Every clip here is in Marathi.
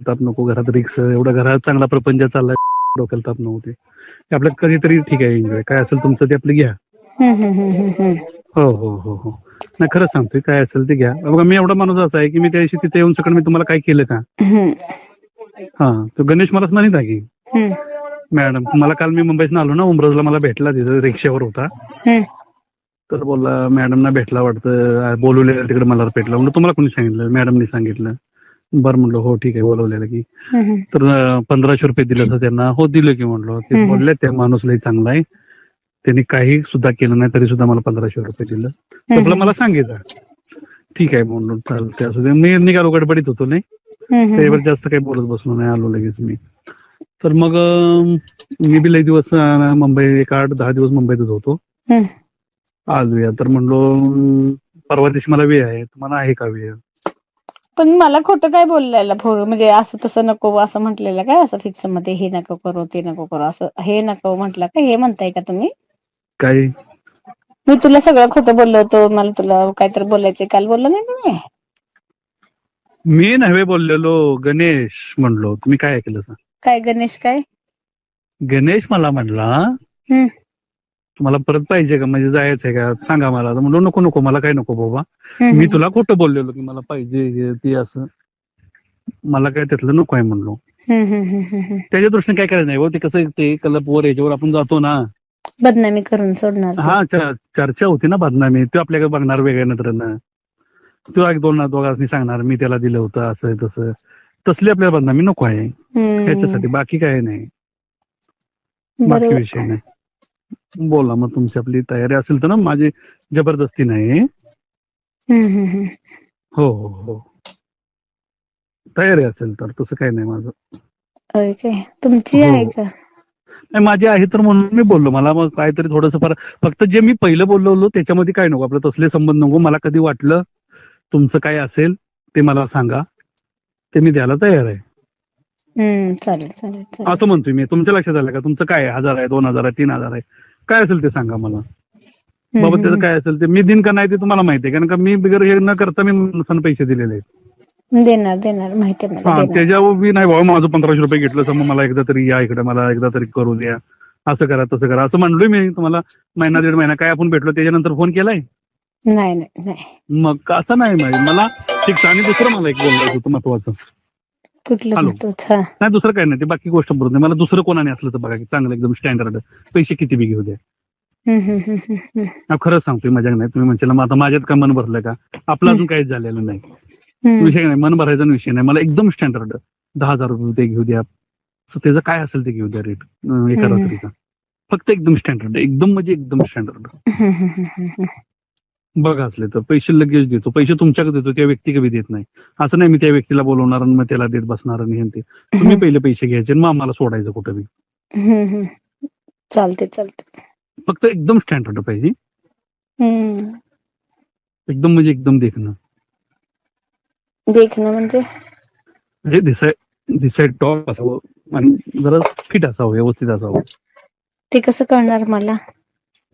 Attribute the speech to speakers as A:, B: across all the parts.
A: ताप नको घरात रिक्स एवढा घरात चांगला प्रपंच चाललाय डोक्याला ताप नव्हते. ते आपलं कधीतरी ठीक आहे एन्जॉय काय असेल तुमचं ते आपलं घ्या. हो हो हो हो. नाही खरंच सांगतोय काय असेल ते घ्या. बघा मी एवढा माणूस असा आहे की मी त्या दिवशी तिथे येऊन सकाळ मी तुम्हाला काय केलं का? हा तो गणेश मलाच म्हणत आहे की मॅडम मला काल मी मुंबईत आलो ना उमरजला मला भेटला तिथं रिक्षावर होता. तर बोलला मॅडमना भेटला वाटतं बोलवलेलं तिकडे मला भेटला. म्हणलं तुम्हाला कोणी सांगितलं? मॅडमनी सांगितलं. बरं म्हणलं हो ठीक आहे बोलवलेलं की. तर पंधराशे रुपये दिले असं त्यांना. हो दिलं की म्हणलं. ते. बोलले त्या माणूस लई चांगला आहे. त्यांनी काही सुद्धा केलं नाही तरी सुद्धा मला पंधराशे रुपये दिलं. तर मला सांगितलं. ठीक आहे म्हणून चालतंय असू. दे मी निघालो गडबडीत होतो नाही त्यावर जास्त काही बोलत बसलो नाही आलो लगेच मी. तर मग मी बी लई दिवस मुंबई एक आठ दहा दिवस मुंबईतच होतो.
B: हम्म.
A: आलोया तर म्हणलो परवा दिवशी मला वेळ आहे. तुम्हाला आहे का वेळ?
B: पण मला खोटं काय बोललेलं म्हणजे असं तसं नको असं म्हटलेलं काय? असं फिक्समध्ये हे नको करू ते नको करू असं हे नको म्हटलं का? हे म्हणताय का तुम्ही?
A: काय?
B: मी तुला सगळं खोटं बोललो होतो मला तुला काहीतरी बोलायचं काल बोललो नाही तुम्ही
A: मी? नव्हे बोललेलो गणेश म्हणलो. तुम्ही काय ऐकलं
B: काय गणेश काय?
A: गणेश मला म्हणला. तुम्हाला परत पाहिजे का? म्हणजे जायचं आहे का? सांगा मला. म्हणलो नको नको मला काय नको बाबा. मी तुला खोटं बोललेलो की मला पाहिजे ते असं. मला काय त्यातलं नको आहे म्हणलो. त्याच्या दृष्टीने काय करायचं नाही हो ते कसं ते कलप वर याच्यावर आपण जातो ना.
B: बदनामी करून सोडणार.
A: हा चर्चा होती ना बदनामी. तो आपल्याकडे बघणार वेगळ्या नंतर तो एक दोन दोघांनी सांगणार मी त्याला दिलं होतं असं तसं. तसली आपल्याला बदनामी नको आहे.
B: हम्म.
A: ह्याच्यासाठी बाकी काय नाही. बाकी विषय नाही. बोला मग तुमची आपली तयारी असेल तर ना माझी जबरदस्ती नाही. हो हो हो. तयारी असेल तर तसं काही नाही माझं.
B: तुमची
A: हो.
B: आहे का?
A: नाही माझी आहे तर म्हणून मी बोललो. मला मग काहीतरी थोडंसं फार फक्त जे मी पहिलं बोललो त्याच्यामध्ये काय नको. आपलं तसले संबंध नको. मला कधी वाटलं तुमचं काय असेल ते मला सांगा. ते मी द्यायला तयार आहे.
B: चालेल
A: असं म्हणतोय मी. तुमच्या लक्षात आलं का? तुमचं काय? हजार आहे दोन हजार आहे तीन हजार आहे. काय असेल ते सांगा मला. बाबा त्याचं काय असेल ते? मी दिन का नाही ते तुम्हाला माहिती आहे. कारण का मी बिगर हे न करता मी माणसानं पैसे दिलेले आहेत.
B: देणार देणार. माहिती
A: हा त्याच्यावर मी नाही बाबा माझं पंधराशे रुपये घेतलं तर मग मला एकदा तरी या इकडे मला एकदा तरी करू द्या. असं करा तसं करा. असं म्हणलोय मी तुम्हाला महिना दीड महिना. काय आपण भेटलो त्याच्यानंतर फोन केलाय?
B: नाही नाही नाही.
A: मग असं नाही मला ठीक आणि दुसरं मला एक बोलायचं होतं महत्वाचं.
B: कुठलं. महत्वाचं हा.
A: नाही दुसरं काय नाही. ते बाकी गोष्ट बोलत नाही. मला दुसरं कोणाने असलं तर बघा की चांगलं एकदम स्टँडर्ड पैसे किती बी घेऊ द्या.
B: हम्म, हम्म, हम्म, हम्म, हम्म.
A: हा, खरंच सांगतोय मजा नाही. तुम्ही म्हणशील मग आता माझ्यात काय मन भरलं का? आपलं अजून काहीच झालेलं नाही.
B: हम्म,
A: विषय नाही. मन भरायचा विषय नाही. मला एकदम स्टँडर्ड दहा हजार रुपये ते घेऊ द्या. त्याचं काय असेल ते घेऊ द्या रेट एका
B: हम्म.
A: रात्रीचा. फक्त एकदम स्टँडर्ड एकदम म्हणजे एकदम स्टँडर्ड
B: हम्म, हम्म, हम्म, हम्म.
A: बघा असले तर पैसे लगेच देतो. पैसे तुमच्याकडे देतो त्या व्यक्ती कधी देत नाही. असं नाही मी त्या व्यक्तीला बोलवणार आणि मग त्याला देत बसणार आणि ते. तुम्ही पहिले पैसे घ्यायचे मग आम्हाला सोडायचं कुठं बी.
B: चालते चालते
A: फक्त एकदम स्टँडर्ड पाहिजे. एकदम म्हणजे एकदम देखणं.
B: देखणं म्हणजे?
A: म्हणजे दिसाय दिसाय टॉप असावं आणि जरा फिट असावं व्यवस्थित असावं.
B: ते कसं कळणार मला?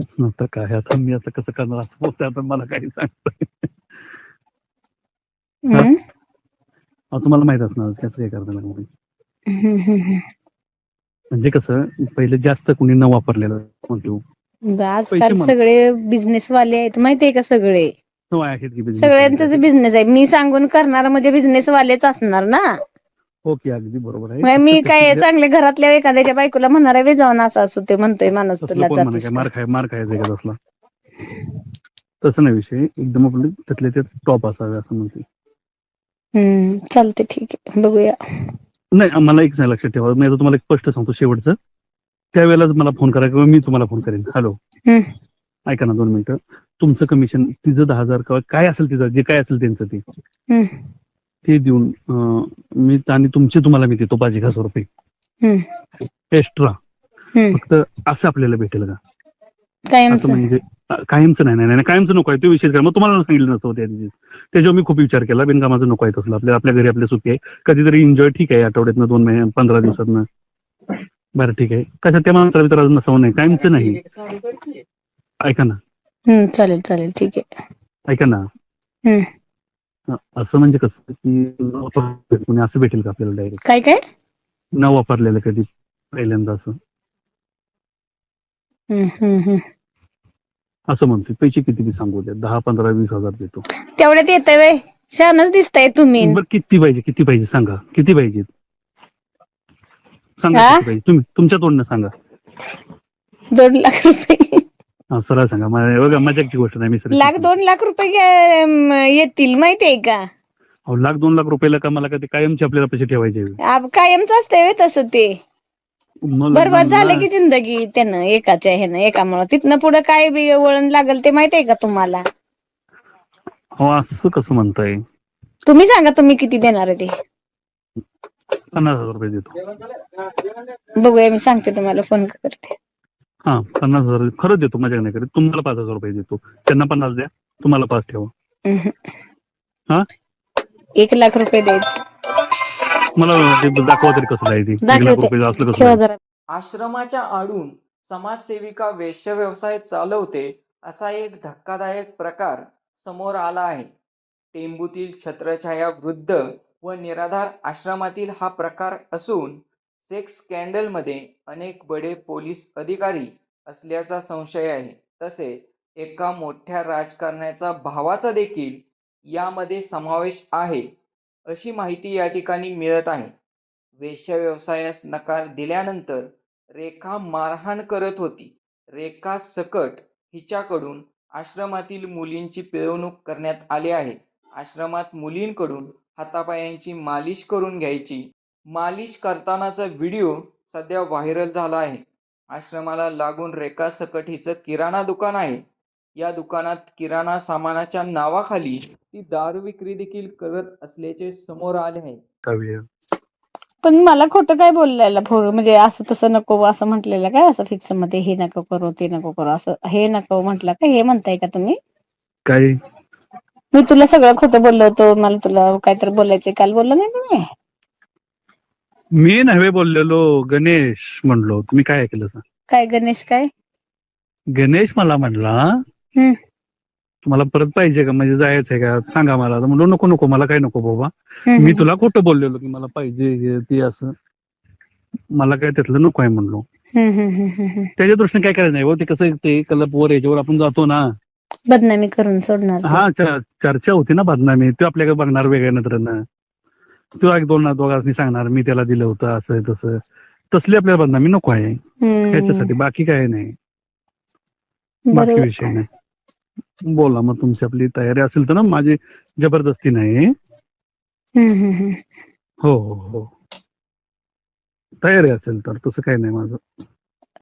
A: आता काय आता मी आता कसं करणार? असं बोलतोय आता मला काही सांगतोय तुम्हाला माहीत असणार कसं काय
B: हम्म, हम्म.
A: म्हणजे कसं पहिले जास्त कुणी न वापरलेलं म्हणतो
B: आजकाल सगळे बिझनेस वाले आहेत. माहितीये का सगळे?
A: हो,
B: सगळ्यांचाच
A: वाले.
B: बिझनेस आहे. मी सांगून करणार म्हणजे बिझनेस वालेच असणार ना?
A: हो की अगदी बरोबर आहे.
B: मग मी काय
A: कसं
B: चांगल्या घरातल्या एखाद्याच्या बायकोला म्हणणार आहे "वे जाऊन असं असं ते म्हणतोय माणूस तुला
A: कोण म्हणा
B: जातीस
A: काय?
B: का?"
A: मार खाय मार खायचा का तसला? तसं नाही विषय. एकदम आपले त्यातले त्यात टॉप असावे असं म्हणते.
B: हम्म चालते ठीक आहे. बघूया.
A: नाही मला एक नाही लक्षात ठेवा. मी आता तुम्हाला एक स्पष्ट सांगतो शेवटचं. त्यावेळेलाच मला फोन करा किंवा मी तुम्हाला फोन करेन. हॅलो
B: हम्म.
A: ऐका ना दोन मिनिटं. तुमचं कमिशन तिचं दहा हजार किंवा काय असेल तिचं जे काय असेल त्यांचं ते.
B: हम्म.
A: ते देऊन मी आणि तुमचे तुम्हाला मी देतो पाच एक हजार रुपये. एक्स्ट्रा. फक्त असं आपल्याला भेटेल का?
B: कायमचं.
A: म्हणजे कायमचं नाही नाही नाही कायमचं नको आहे. तो विषय काय मग तुम्हाला सांगितलं नसतं त्या दिवशी. त्याच्यावर मी खूप विचार केला बिनकामाचं नको आहे तसलं. आपल्या आपल्या घरी आपल्या सुखी आहे. कधीतरी एन्जॉय ठीक आहे आठवड्यातनं दोन महिने पंधरा दिवसातनं. बरं ठीक आहे. कसं त्या माणसाला तर अजून नसावं नाही. कायमचं नाही. ऐका ना.
B: चालेल चालेल. ठीक आहे.
A: ऐका ना. असं म्हणजे कसं की कोणी असं भेटेल का आपल्याला डायरेक्ट
B: काय काय?
A: न वापरलेलं कधी पहिल्यांदा असं. असं म्हणतोय. पैसे किती बी सांगू द्या. दहा पंधरा वीस हजार देतो.
B: तेवढ्यात येतंय वे छानच दिसताय तुम्ही.
A: बरं किती पाहिजे किती पाहिजे सांगा. किती पाहिजे? सांगा? किती पाहिजे. तुम्ही तुमच्या तोंडनं सांगा.
B: दोन लाख रुपये.
A: सरळ सांगा. मला बघा गोष्ट नाही मी
B: लाख दोन लाख रुपये घ्या- येतील माहितीये का?
A: अहो, लाख दोन लाख रुपयाला का मला कधी कायमचे आपल्याला पैसे ठेवायचे?
B: आप- कायमच व्हय तसं ते.
A: मग
B: बरबाद झालं की जिंदगी त्यानं एकाच्या ह्यानं एकामुळं. तिथनं पुढे काय बी वळण लागल ते माहितीये का तुम्हाला?
A: अहो, असं कसं म्हणताय?
B: तुम्ही सांगा तुम्ही किती देणार आहे ते?
A: पन्नास हजार रुपये देतो.
B: बघूया मी सांगते तुम्हाला फोन करते.
A: हा पन्नास हजार खरंच देतो माझ्या नाही करत तुम्हाला पाच हजार रुपये देतो. त्यांना पन्नास द्या. तुम्हाला पाच ठेवा. हा?
B: एक लाख रुपये द्यायचे.
A: मला दाखवा तरी कसं आहे एक लाख. रुपये असलं कसं
C: आश्रमाच्या आडून समाजसेविका वेश्य व्यवसाय चालवते असा एक धक्कादायक प्रकार समोर आला आहे. टेंबूतील छत्रछाया वृद्ध व निराधार आश्रमातील हा प्रकार असून सेक्स स्कॅन्डलमध्ये अनेक बडे पोलीस अधिकारी असल्याचा संशय आहे. तसेच एका मोठ्या राजकारण्याचा भावाचा देखील यामध्ये समावेश आहे अशी माहिती या ठिकाणी मिळत आहे. वेश्या व्यवसायास नकार दिल्यानंतर रेखा मारहाण करत होती. रेखा सकट हिच्याकडून आश्रमातील मुलींची पिळवणूक करण्यात आली आहे. आश्रमात मुलींकडून हातापायांची मालिश करून घ्यायची मालिश करतानाचा व्हिडिओ सध्या व्हायरल झाला आहे. आश्रमाला लागून रेखा सकट हिचं किराणा दुकान आहे. या दुकानात किराणा सामानाच्या नावाखाली ती दारू विक्री देखील करत असल्याचे समोर आले आहे.
B: पण मला खोटं काय बोललेलं म्हणजे असं तसं नको असं म्हटलेलं काय? असं फिक्समध्ये हे नको करू ते नको करू असं हे नको म्हटलं का? हे म्हणताय का तुम्ही?
A: काय?
B: मी तुला सगळं खोटं बोललो होतो मला तुला काहीतरी बोलायचं काल बोललो नाही तुम्ही?
A: मी नव्हे बोललेलो गणेश म्हणलो. तुम्ही काय ऐकलं सांग?
B: काय गणेश काय?
A: गणेश मला म्हणला. तुम्हाला परत पाहिजे का? म्हणजे जायचं आहे का? सांगा मला. म्हणलो नको नको मला काय नको बाबा. मी तुला खोटं बोललेलो की मला पाहिजे ते असं. मला काय त्यातलं नको आहे म्हणलो. त्याच्या दृष्टीने काय करायचं नाही हो ते कसं ते कलप वर याच्यावर आपण जातो ना.
B: बदनामी करून सोडणार.
A: हा चर्चा होती ना बदनामी. तो आपल्याकडे बघणार वेगळ्या नंतर तो एक दोन दोघांनी सांगणार मी त्याला दिलं होतं असं तसं. तसली आपल्याला बदनामी नको आहे.
B: हम्म,
A: त्याच्यासाठी बाकी काय नाही. बाकी विषय नाही. बोला मग तुमची आपली तयारी असेल तर ना माझी जबरदस्ती नाही. हो हो हो. तयारी असेल तर तसं काही नाही माझं.